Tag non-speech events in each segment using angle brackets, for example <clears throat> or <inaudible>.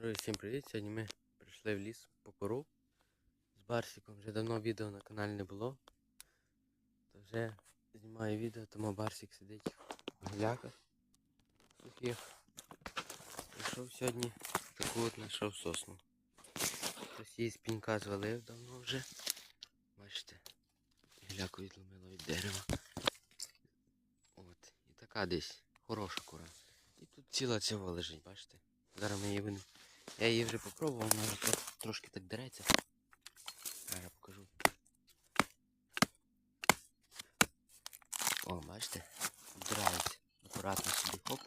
Всім привіт! Сьогодні ми прийшли в ліс по кору з Барсиком. Вже давно відео на каналі не було. То вже знімаю відео, тому Барсик сидить в гіляках сухих. Прийшов сьогодні таку от знайшов сосну. Хтось її з пінька звалив давно вже. Бачите, гіляку відломило від дерева. От. І така десь хороша кора. І тут ціла цього лежить, бачите? Зараз ми її винемо. Я її вже попробував, вона вже трошки так дереться. Зараз покажу. О, бачите? Вбирається. Акуратно собі хоп.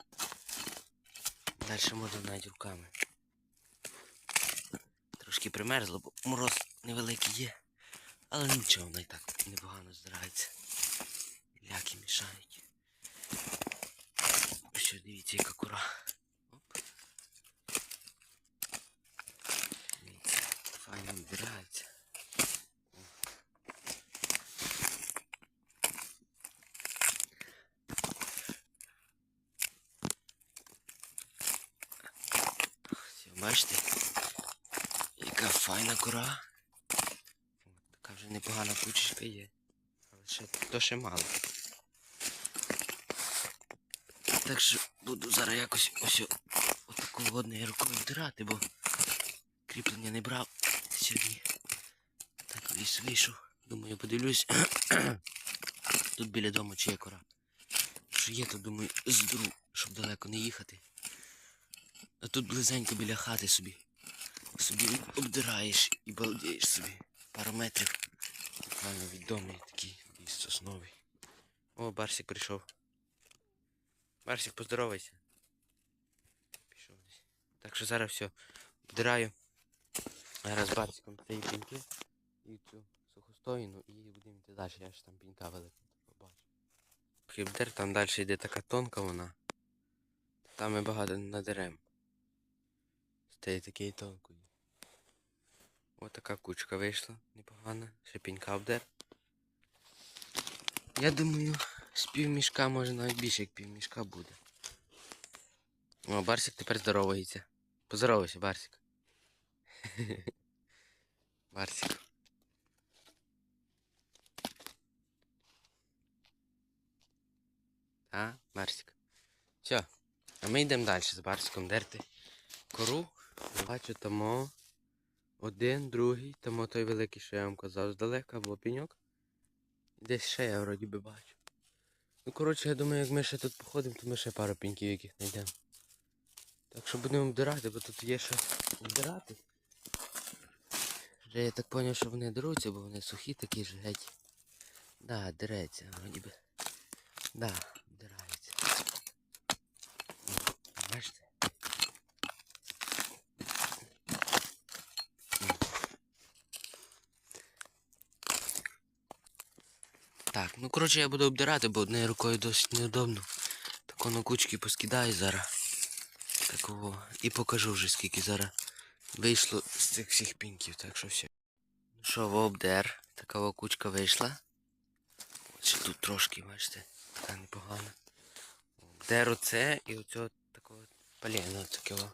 Далі можна навіть руками. Трошки примерзло, бо мороз невеликий є. Але нічого, вона і так непогано здирається. Ляки мішають. Що, дивіться, яка кура. Оп. Дивіться, Все, бачите? Яка файна кура. Така вже непогана кучечка є. Але ще то ще мало. Так що буду зараз якось ось отаку одною рукою вдирати, бо кріплення не брав сьогодні. Так ліс вийшов. Думаю, подивлюсь. <clears throat> Тут біля дому чи є кора. Що є, то думаю, здру, щоб далеко не їхати. А тут близенько біля хати собі. Собі обдираєш і балдієш собі. Пару метрів. Буквально від такий ліс сосновий. О, Барсик прийшов. Барсик, поздоровайся. Пішов десь. Так що зараз все. Обдираю. Зараз з Барсиком цієї піньки і цю сухостоїну і будемо йти далі. Я ж там пінька велика побачу. Хібдер, там далі йде така тонка вона. Там ми багато надерем. Стає такий тонкою. Ось така кучка вийшла, непогана. Ще пінька обдер. Я думаю, з півмішка може навіть більше, як півмішка буде. О, Барсик тепер здоровається. Поздоровайся, Барсик. <laughs> Барсик. А, Барсик. Все. А ми йдемо далі з Барсиком дерти кору. Бачу тому один, другий, тому той великий, що я вам казав, здалека, або пеньок. І Десь ще я вроді би бачу. Ну, коротше, я думаю, як ми ще тут походимо, то ми ще пару пеньків яких знайдемо. Так що будемо обдирати, бо тут є що обдирати. Вже я так зрозумів, що вони деруться, бо вони сухі такі ж геть. Да, дереться, вроді би. Да, дирається. Бачите? Так, ну коротше я буду обдирати, бо однією рукою досить неудобно. Так воно кучки поскидаю зараз. Такого. І покажу вже скільки зараз вийшло з цих всіх піньків, так що все. Ну що, в обдер. Така кучка вийшла. Ще тут трошки, бачите, така непогана. Обдер оце і оцього такого поліна такого.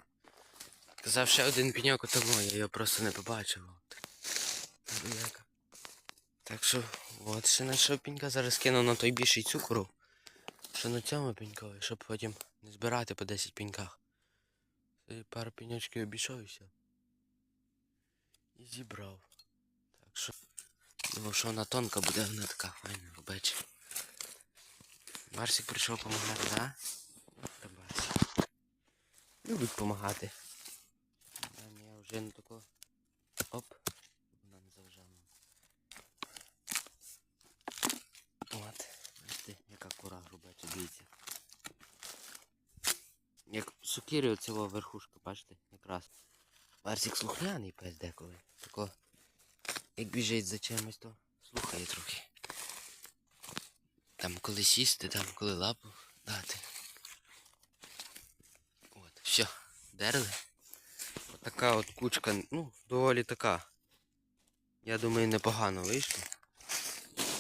Казав ще один піньок отому, я його просто не побачив. Так що, от ще знайшов пінька, зараз кину на той більший цукру. Що на цьому пінькові, щоб потім не збирати по 10 піньках. Пару піньочків обійшов і все. І зібрав. Так що. Думав, що вона тонка буде, вона така файна, робоча. Барсик прийшов допомагати, да? Барсик. Любить допомагати. Я вже на тако. Оп. Вона не заважала. От, бачите, яка кора грубача, дивіться. Як сукірі оцього верхушка, бачите, якраз. Барсик слухняний пес деколи. Тако, як біжить за чимось, то слухає трохи. Там коли сісти, там коли лапу дати. От, все, дерли. Отака от кучка, ну, доволі така. Я думаю, непогано вийшло.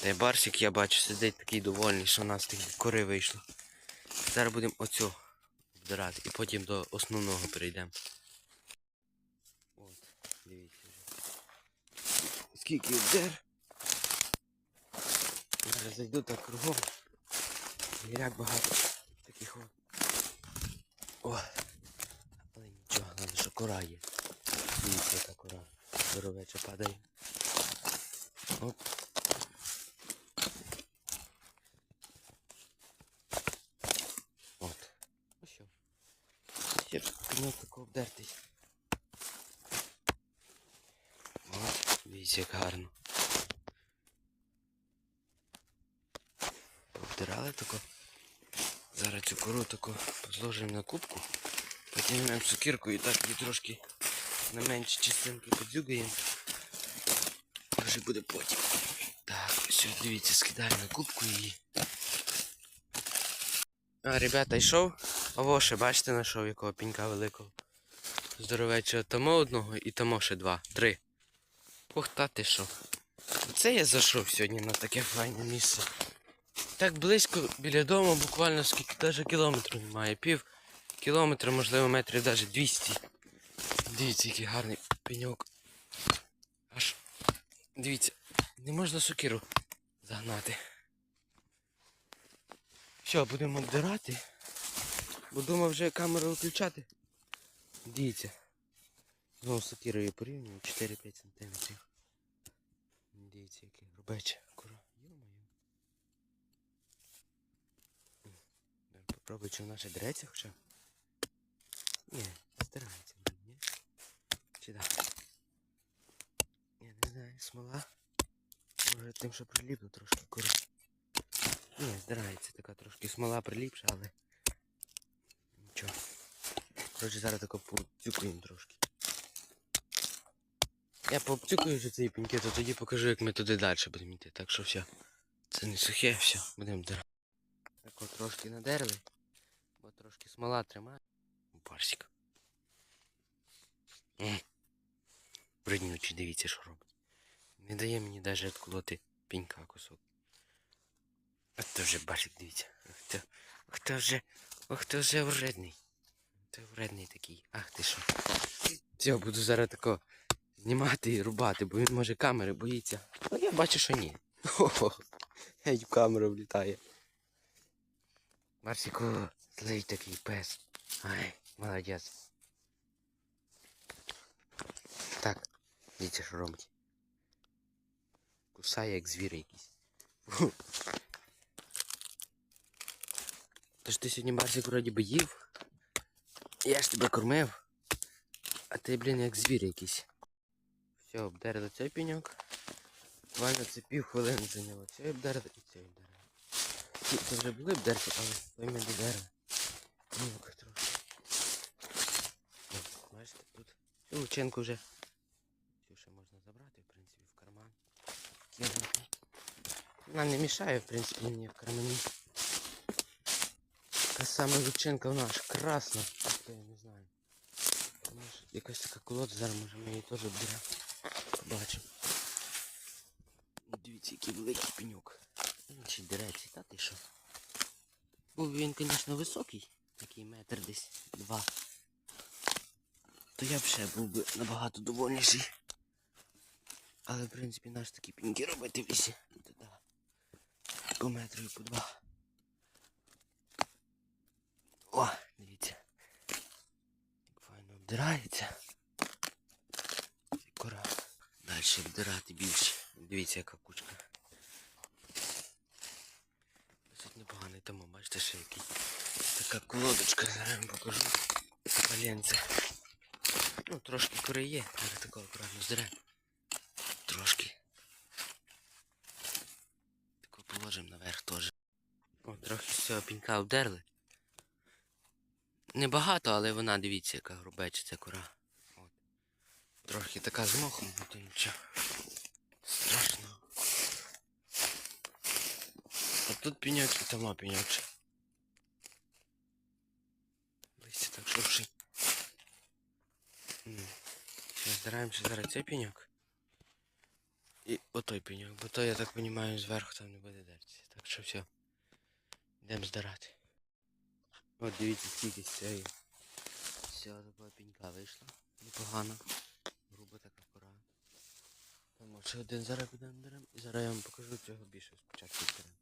Та й барсик, я бачу, сидить такий довольний, що у нас тих кори вийшло. Зараз будемо оцю обдирати і потім до основного перейдемо. Скільки обдер. Зараз зайду так кругом. Гіряк багато таких от. О! Але нічого, головне, що кора є. Дивіться, яка кора. Здоровеча падає. Оп. От. Ну що. Такого обдертий. От, дивіться, як гарно. Повтирали тако. Зараз цю кору тако зложимо на кубку. Потім візьмемо сукірку і так її трошки на менші частинки подзюгаємо. Вже буде потім. Так, все, дивіться, скидаємо на кубку її. А, ребята, йшов. Ово ще, бачите, знайшов якого пінька великого. Здоровечого тому одного і тому ще два. Три. Ох, та ти що. Це я зайшов сьогодні на таке файне місце. Так близько біля дому, буквально скільки навіть кілометрів немає. Пів кілометра, можливо, метрів навіть 200. Дивіться, який гарний пеньок. Аж. Дивіться, не можна сокиру загнати. Що, будемо обдирати? Бо думав вже камеру виключати. Дивіться. Знову сокирою порівнюю 4-5 см. Дивіться, який грубече. Кура. Йо-моє. Попробуй, чи вона ще дереться хоча. Ні, старається, ні? Чи так? Ні, не знаю, смола. Може тим, що приліпло трошки куру. Ні, здирається така трошки смола приліпша, але нічого. Коротше, зараз тако пообцюкуємо трошки. Я пообцюкую вже ці пеньки, то тоді покажу, як ми туди далі будемо йти. Так що все. Це не сухе, все, будемо дирати. Так от трошки надерли, бо трошки смола тримає. Барсик. Бриднючий, дивіться, що робить. Не дає мені навіть відколоти пенька кусок. А то вже барсик, дивіться. Ах ти вже, ах ти вже вредний. Ти вредний такий. Ах ти що. Все, буду зараз тако знімати і рубати, бо він може камери боїться. А я бачу, що ні. Хо-хо. Геть в камеру влітає. Барсику, злий такий пес. Ай, молодець. Так, дивіться, що робить. Кусає, як звір якийсь. Тож ти сьогодні Барсик вроді би їв. Я ж тебе кормив. А ти, блін, як звір якийсь. Все, обдерли цей пеньок. Буквально це пів хвилини зайняло. Цей обдерли і цей обдерли. Ці це вже були обдерти, але той ми додерли. Пеньок трошки. О, Бачите, тут цю лучинку вже. Цю ще можна забрати, в принципі, в карман. Кинути. Вона не мішає, в принципі, мені в кармані. Така саме лучинка вона аж красна. Я не знаю. Якась така колода, зараз може ми її теж обдеремо. Побачимо. Дивіться, який великий пеньок. Він ще дереться, та ти що? Був він, звісно, високий, такий метр десь два. То я б ще був би набагато довольніший. Але, в принципі, наш такі піньки робити в лісі. По метру і по два. О, дивіться. Як файно обдирається. І кора. Далі обдирати більше. Дивіться, яка кучка. Досить непоганий тому, бачите, ще який. Така колодочка, зараз вам покажу. Поленце. Ну, трошки кори є, але такого акуратно здере. Трошки. Таку положимо наверх теж. О, трохи з цього пінька обдерли. Небагато, але вона, дивіться, яка грубеча ця кора. Трохи така з мохом, ну то нічого. Страшно. А тут пеньок і там пеньок. ще. Листя так шурши. Стараємося зараз цей пеньок. І отой пеньок, бо то, я так розумію, зверху там не буде дертися. Так що все. Йдемо здарати. От дивіться, скільки з цієї. Цього такого пенька вийшло. Непогано. Груба така кора. Там може ще один зараз підемо беремо. І зараз я вам покажу цього більше спочатку беремо.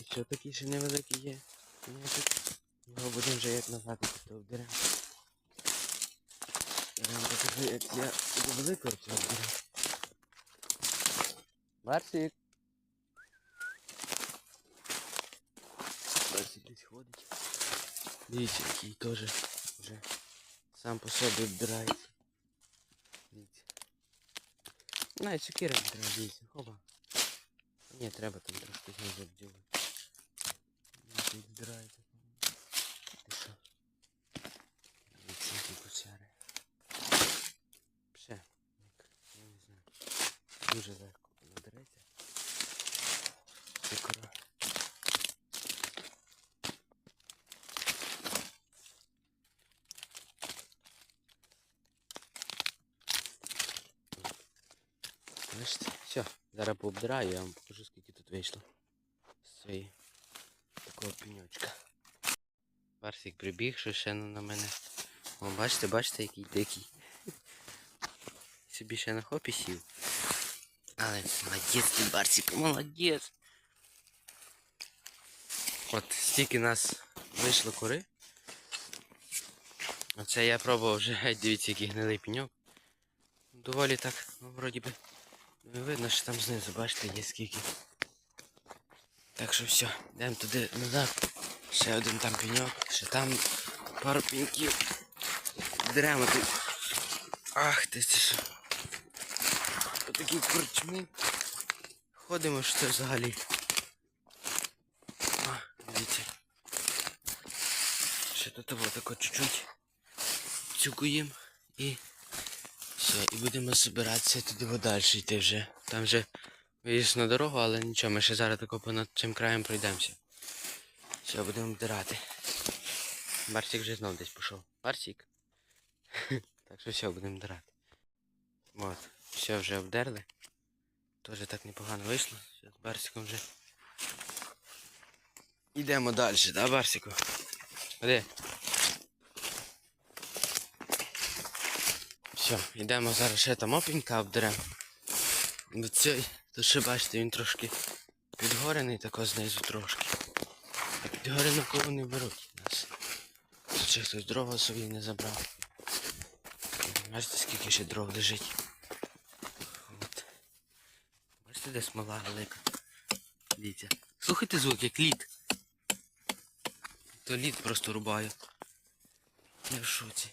І що такий ще невеликий є. Пінячок. Його будемо вже як назад то беремо. Я вам покажу, як я буду великого цього беру. Барсик. Барсик десь ходить. Дивіться, який теж вже сам по собі вбирається. Дивіться. Навіть не треба, дивіться. Хопа. Ні, треба там трошки знизу обділити. Дивіться, як збирається. Ти що? Дивіться, які кучари. Я не знаю. Дуже легко набереться. Це кора. Бачите? Все, зараз пообдираю, я вам покажу, скільки тут вийшло з цієї такого пеньочка. Барсик прибіг, що ще на мене. О, бачите, бачите, який дикий. Собі ще на хопі сів. Але молодець ти, Барсик, молодець. От стільки нас вийшло кори. Оце я пробував вже <laughs> дивіться, який гнилий пеньок. Доволі так, ну, вроді би. Ну, видно, що там знизу, бачите, є скільки. Так що все, йдемо туди назад. Ще один там пеньок, ще там пару пеньків. Дерева тут. Ах ти це що. По такій корчмі. Ходимо, що це взагалі. А, дивіться. Ще тут того тако чуть-чуть цюкуємо і все, і будемо збиратися туди подалі йти вже. Там вже виїзд на дорогу, але нічого, ми ще зараз тако понад цим краєм пройдемося. Все, будемо вдирати. Барсик вже знов десь пішов. Барсик. <laughs> так що все, будемо вдирати. От, все вже обдерли. Тоже так непогано вийшло. Все, з Барсиком вже. Йдемо далі, да, Барсику? Ходи. Все, йдемо зараз ще там опінька обдеремо. До цей, то ще бачите, він трошки підгорений тако знизу трошки. А підгорену кого не беруть нас. Тут ще хтось дрова собі не забрав. Бачите, скільки ще дров лежить. От. Бачите, де смола велика. Дивіться. Слухайте звук, як лід. То лід просто рубаю. Я в шоці.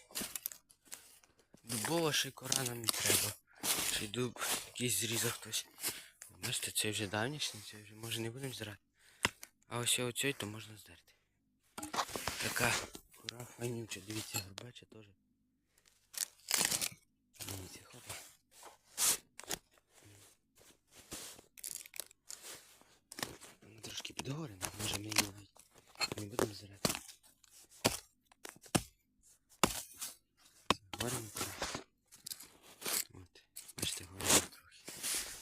Дубова ще й кора нам не треба. Й дуб якийсь зрізав хтось. Бачите, це вже давнішній, це вже може не будемо здирати. А ось оцей то можна здерти. Така кора файнюча, дивіться, горбача теж. Дивіться, хопа. Вона трошки підгорена, може ми її навіть не будемо здирати. Горемо кора. От, бачите, горена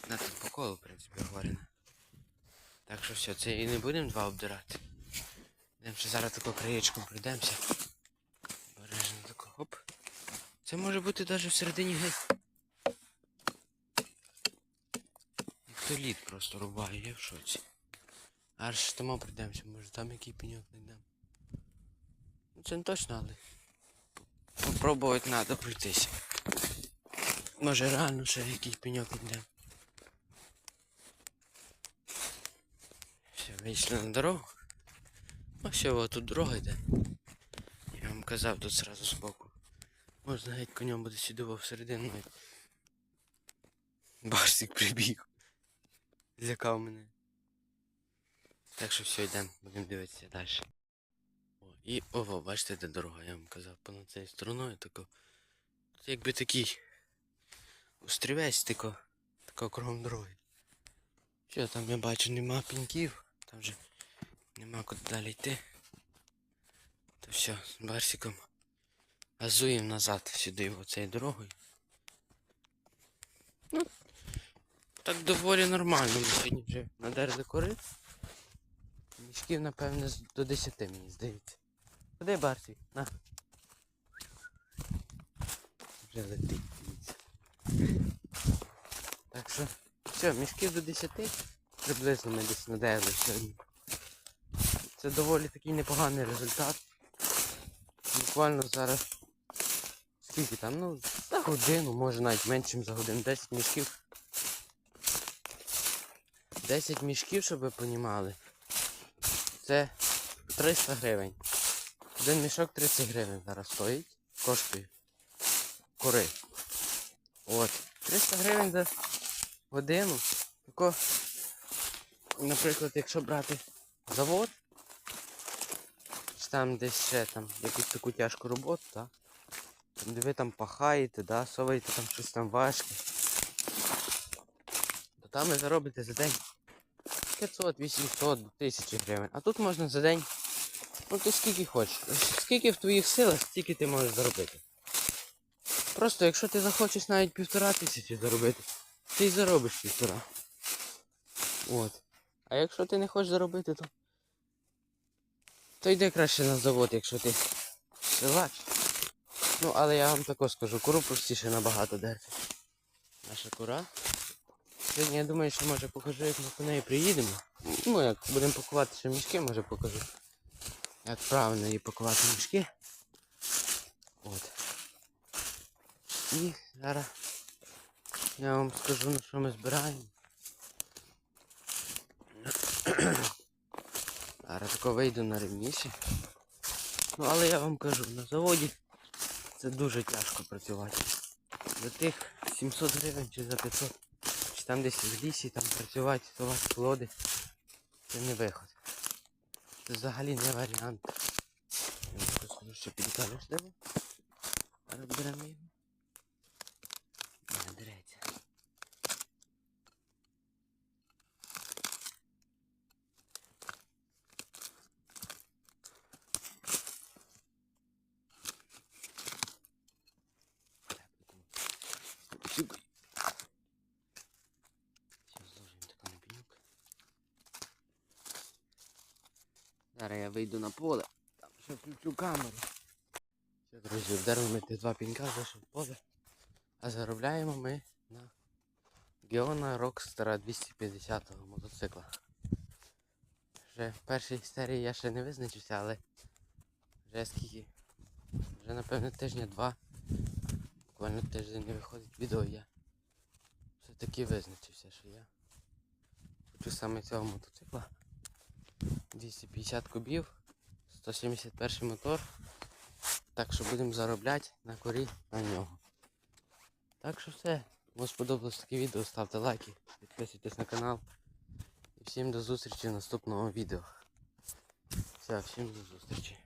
трохи. На тут по колу, в принципі, горена. Так що все, це і не будемо два обдирати. Йдемо ще зараз тако краєчком пройдемося. Бережно тако, хоп. Це може бути навіть всередині геть. Як то лід просто рубає, я в шоці. Аж тому пройдемося, може там який пеньок знайдемо. Ну це не точно, але попробувати треба пройтися. Може реально ще якийсь пеньок знайдемо. Вийшли на дорогу. Все, от тут дорога йде. Я вам казав тут зразу збоку. Можна геть конем буде сюди во всередину. Барсик прибіг. Злякав мене. Так що все, йдемо, будемо дивитися далі. О, і ого, бачите, де дорога, я вам казав, понад цією стороною тако. Тут якби такий острівець тако, тако кругом дороги. Що там я бачу нема піньків, там вже нема куди далі йти. То все, з Барсиком газуємо назад сюди оцею дорогою. Ну, так доволі нормально. Ми сьогодні вже надерли кори. Мішків, напевне, до 10 мені здається. Куди Барсик? На. вже летить. дивіться. Так що, все, мішків до 10 приблизно ми десь надели сьогодні. Це доволі такий непоганий результат. Буквально зараз скільки там, ну, за годину, може навіть менше, за годину, 10 мішків. 10 мішків, щоб ви понімали. Це 300 гривень. Один мішок 30 гривень зараз стоїть. Коштує. Кори. От. 300 гривень за годину. Тако, наприклад, якщо брати завод, чи там десь ще там якусь таку тяжку роботу, так? Де ви там пахаєте, да, соваєте там щось там важке. То там ви заробите за день 500, 800, 1000 гривень. А тут можна за день, ну ти скільки хочеш. Скільки в твоїх силах, стільки ти можеш заробити. Просто якщо ти захочеш навіть півтора тисячі заробити, ти й заробиш півтора. От. А якщо ти не хочеш заробити, то. То йди краще на завод, якщо ти силач. Ну, але я вам також скажу, куру простіше набагато дерти. Наша кура. Сьогодні я думаю, що може покажу, як ми по неї приїдемо. Ну, як будемо пакувати ще мішки, може покажу. Як правильно її пакувати мішки. От. І зараз я вам скажу, на що ми збираємо. Зараз тако вийду на рівніше. Ну але я вам кажу, на заводі це дуже тяжко працювати. За тих 700 гривень чи за 500, чи там десь в лісі там працювати, совати плоди. Це не виход. Це взагалі не варіант. Я що підкажу з тебе. Розберемо його. Не дереться. Сюди. Сейчас зложимо таку на пенюк. Зараз я вийду на поле, там ще включу камеру. Все, друзі, вдарили ми тих два пінька, зайшов поле. А заробляємо ми на Геона Rockstar 250 мотоцикла. Вже в першій серії я ще не визначився, але вже скільки. Вже напевно тижня два. Буквально тиждень не виходить відео, я все-таки визначився, що я хочу саме цього мотоцикла. 250 кубів, 171 мотор. Так що будемо заробляти на корі на нього. Так що все. Кому сподобалось таке відео, ставте лайки, підписуйтесь на канал. І всім до зустрічі в наступному відео. Все, всім до зустрічі.